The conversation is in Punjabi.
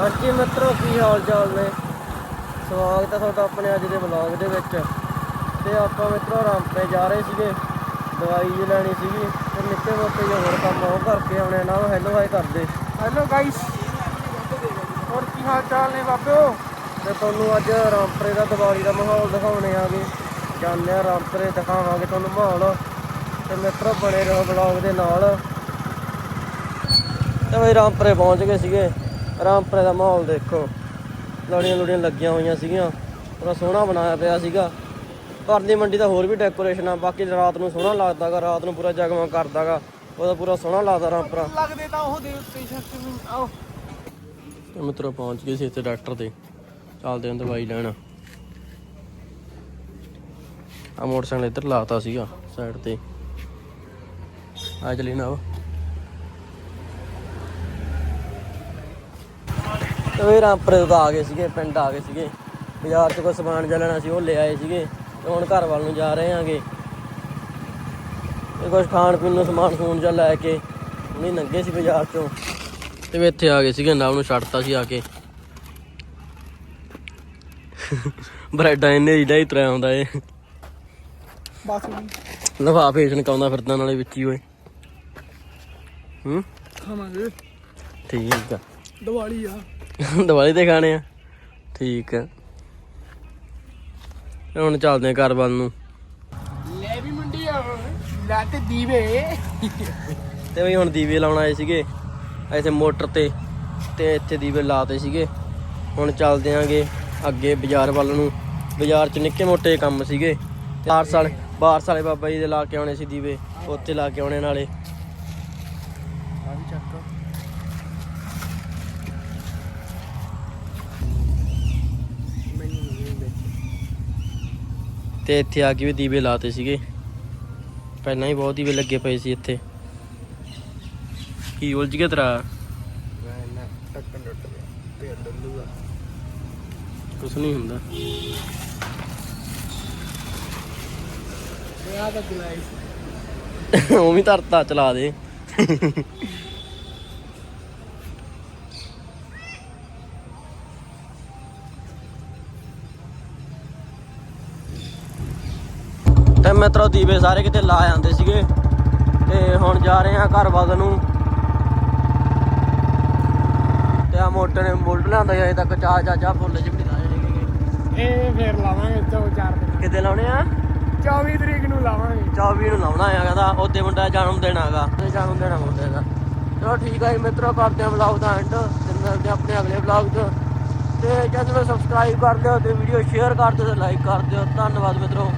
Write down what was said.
ਹਾਂਜੀ ਮਿੱਤਰੋ ਕੀ ਹਾਲ ਚਾਲ ਨੇ? ਸਵਾਗਤ ਹੈ ਤੁਹਾਡਾ ਆਪਣੇ ਅੱਜ ਦੇ ਵਲੌਗ ਦੇ ਵਿੱਚ। ਤੇ ਆਪਾਂ ਮਿੱਤਰੋ ਰਾਮਪੇ ਜਾ ਰਹੇ ਸੀਗੇ। ਦਵਾਈ ਜੀ ਲੈਣੀ ਸੀਗੀ। ਤੇ ਨਿੱਕੇ ਮੋਟੇ ਜਿਹੇ ਹੋਰ ਕੰਮ ਉਹ ਕਰਕੇ ਆਉਣੇ ਨਾਲ ਹੈਲੋ ਹਾਈ ਕਰਦੇ। ਹੈਲੋ ਗਾਇਸ ਹੋਰ ਕੀ ਹਾਲ ਚਾਲ ਨੇ ਬਾਬਿਓ ਤੇ ਤੁਹਾਨੂੰ ਅੱਜ ਰਾਮਪਰੇ ਦਾ ਦੀਵਾਲੀ ਦਾ ਮਾਹੌਲ ਦਿਖਾਉਣੇ ਆਗੇ। ਜਾਂਦੇ ਆ ਰਾਮਪਰੇ ਦਿਖਾਵਾਂਗੇ ਤੁਹਾਨੂੰ ਮਾਹੌਲ। ਤੇ ਮਿੱਤਰੋ ਬਣੇ ਰਹੋ ਵਲੌਗ ਦੇ ਨਾਲ। ਤੇ ਬਈ ਰਾਮਪਰੇ ਪਹੁੰਚ ਗਏ ਸੀਗੇ। ਰਾਮਪਰੇ ਦਾ ਮਾਹੌਲ ਦੇਖੋ। ਲੜੀਆਂ ਲੁੜੀਆਂ ਲੱਗੀਆਂ ਹੋਈਆਂ ਸੀਗੀਆਂ। ਪੂਰਾ ਸੋਹਣਾ ਬਣਾਇਆ ਪਿਆ ਸੀਗਾ। ਪਰਲੀ ਮੰਡੀ ਦਾ ਹੋਰ ਵੀ ਡੈਕੋਰੇਸ਼ਨ ਆ। ਬਾਕੀ ਰਾਤ ਨੂੰ ਸੋਹਣਾ ਲੱਗਦਾਗਾ ਰਾਤ ਨੂੰ ਪੂਰਾ ਜਗਮਗ ਕਰਦਾਗਾ ਉਹਦਾ ਪੂਰਾ ਸੋਹਣਾ ਲੱਗਦਾ ਰਾਮਪਰਾ। ਲੱਗਦੇ ਤਾਂ ਉਹ ਦੇ ਸ਼ਕਤੀ ਆਓ। ਤੇ ਮਿੱਤਰੋ ਪਹੁੰਚ ਗਏ ਸੀ ਇੱਥੇ ਡਾਕਟਰ ਤੇ ਚੱਲਦੇ ਹਾਂ ਦਵਾਈ ਲੈਣ। ਆ ਮੋਟਰਸਾਈਕਲ ਇੱਧਰ ਲਾਤਾ ਸੀਗਾ ਸਾਈਡ ਤੇ। ਆ ਚਲੀ ਨਾ ਤੇ ਰਾਮਪੁਰੇ ਤੋਂ ਆ ਗਏ ਸੀਗੇ ਪਿੰਡ ਆ ਗਏ ਸੀਗੇ। ਬਾਜ਼ਾਰ 'ਚ ਕੋਈ ਸਮਾਨ ਜਿਹਾ ਲੈਣਾ ਸੀ ਉਹ ਲੈ ਆਏ ਸੀਗੇ। ਤੇ ਹੁਣ ਘਰ ਵੱਲ ਨੂੰ ਜਾ ਰਹੇ ਆਂਗੇ। ਤੇ ਕੁਝ ਖਾਣ ਪੀਣ ਨੂੰ ਸਮਾਨ ਸਮੂਨ ਜਿਹਾ ਲੈ ਕੇ ਨਹੀਂ ਲੰਘੇ ਸੀ ਬਾਜ਼ਾਰ 'ਚੋਂ। ਤੇ ਵੀ ਇੱਥੇ ਆ ਗਏ ਸੀਗੇ ਨਾਮ ਨੂੰ ਛੱਡਤਾ ਸੀ ਆ ਕੇ। ਬ੍ਰੈਡਾਂ ਇਹਨੇ ਜਿਹੜਾ ਹੀ ਤਰਿਆ ਆਉਂਦਾ ਏ। ਬਸ ਵੀ ਲਫਾਫੇ ਛਣਕਾਉਂਦਾ ਫਿਰਦਾ ਨਾਲੇ ਵਿੱਚ ਹੀ ਓਏ। ਹੂੰ? ਖਾਵਾਂਗੇ। ਠੀਕ ਆ। ਦੀਵਾਲੀ ਆ। ਦੀਵਾਲੀ ਤੇ ਖਾਣੇ ਆ। ਠੀਕ ਆ। ਹੁਣ ਚੱਲਦੇ ਆ ਘਰ ਵੱਲ ਨੂੰ। ਲੈ ਵੀ ਮੁੰਡੀ ਆ। ਲੈ ਤੇ ਦੀਵੇ। ਤੇ ਵੀ ਹੁਣ ਦੀਵੇ ਲਾਉਣ ਆਏ ਸੀਗੇ। ਇੱਥੇ ਮੋਟਰ ਤੇ ਤੇ ਇੱਥੇ ਦੀਵੇ ਲਾਤੇ ਸੀਗੇ। ਹੁਣ ਚੱਲਦੇ ਆਂਗੇ ਅੱਗੇ ਬਾਜ਼ਾਰ ਵੱਲ ਨੂੰ। ਬਾਜ਼ਾਰ 'ਚ ਨਿੱਕੇ ਮੋਟੇ ਕੰਮ ਸੀਗੇ। ਬਾਰਸ ਵਾਲੇ ਬਾਰਸ ਵਾਲੇ ਬਾਬਾ ਜੀ ਦੇ ਲਾ ਕੇ ਆਉਣੇ ਸੀ ਦੀਵੇ। ਉੱਥੇ ਲਾ ਕੇ ਆਉਣੇ ਨਾਲੇ। ਆ ਵੀ ਚੱਕ। ਤੇ ਇੱਥੇ ਆ ਕੇ ਵੀ ਦੀਵੇ ਲਾਤੇ ਸੀਗੇ। ਪਹਿਲਾਂ ਹੀ ਬਹੁਤ ਦੀਵੇ ਲੱਗੇ ਪਏ ਸੀ ਇੱਥੇ। ਕੀ ਉਲਝ ਗਿਆ ਤੇਰਾ? ਕੁਛ ਨਹੀਂ ਹੁੰਦਾ। ਉਹ ਵੀ ਧਰਤਾ ਚਲਾ ਦੇ। ਤੇ ਮਿੱਤਰੋ ਦੀਵੇ ਸਾਰੇ ਕਿਤੇ ਲਾ ਜਾਂਦੇ ਸੀਗੇ ਤੇ ਹੁਣ ਜਾ ਰਹੇ ਆ ਘਰ ਵੱਲ ਨੂੰ। ਤੇ ਆ ਮੋਟਰ ਨੇ ਬੁਲਟ ਲਿਆਂਦਾ ਅਜੇ ਤੱਕ ਚਾਹ ਚਾਹ ਫੁੱਲ ਜਿਹੇ ਵੀ ਨਹੀਂ ਲਾਏ ਹੈਗੇ ਇਹ ਫੇਰ ਲਾਵਾਂਗੇ ਦੋ ਚਾਰ ਦਿਨ। ਕਿਤੇ ਲਾਉਣੇ ਆ? 24 ਤਰੀਕ ਨੂੰ ਲਾਵਾਂਗੇ। 24 ਨੂੰ ਲਾਉਣਾ ਆ ਕਹਿੰਦਾ ਉਹਦੇ ਮੁੰਡਾ ਜਨਮ ਦਿਨ ਹੈਗਾ ਤੇ ਜਨਮ ਦਿਨ ਆ ਮੁੰਡੇ ਦਾ। ਚਲੋ ਠੀਕ ਹੈ ਜੀ ਮਿੱਤਰੋ ਕਰਦੇ ਹਾਂ ਵਲੌਗ ਦਾ ਐਂਡ ਤੇ ਮਿਲਦੇ ਆਪਣੇ ਅਗਲੇ ਵਲੌਗ 'ਚ। ਤੇ ਚੈਨਲ ਨੂੰ ਸਬਸਕ੍ਰਾਈਬ ਕਰ ਦਿਓ ਤੇ ਵੀਡੀਓ ਸ਼ੇਅਰ ਕਰ ਦਿਓ ਤੇ ਲਾਈਕ ਕਰ ਦਿਓ। ਧੰਨਵਾਦ ਮਿੱਤਰੋ।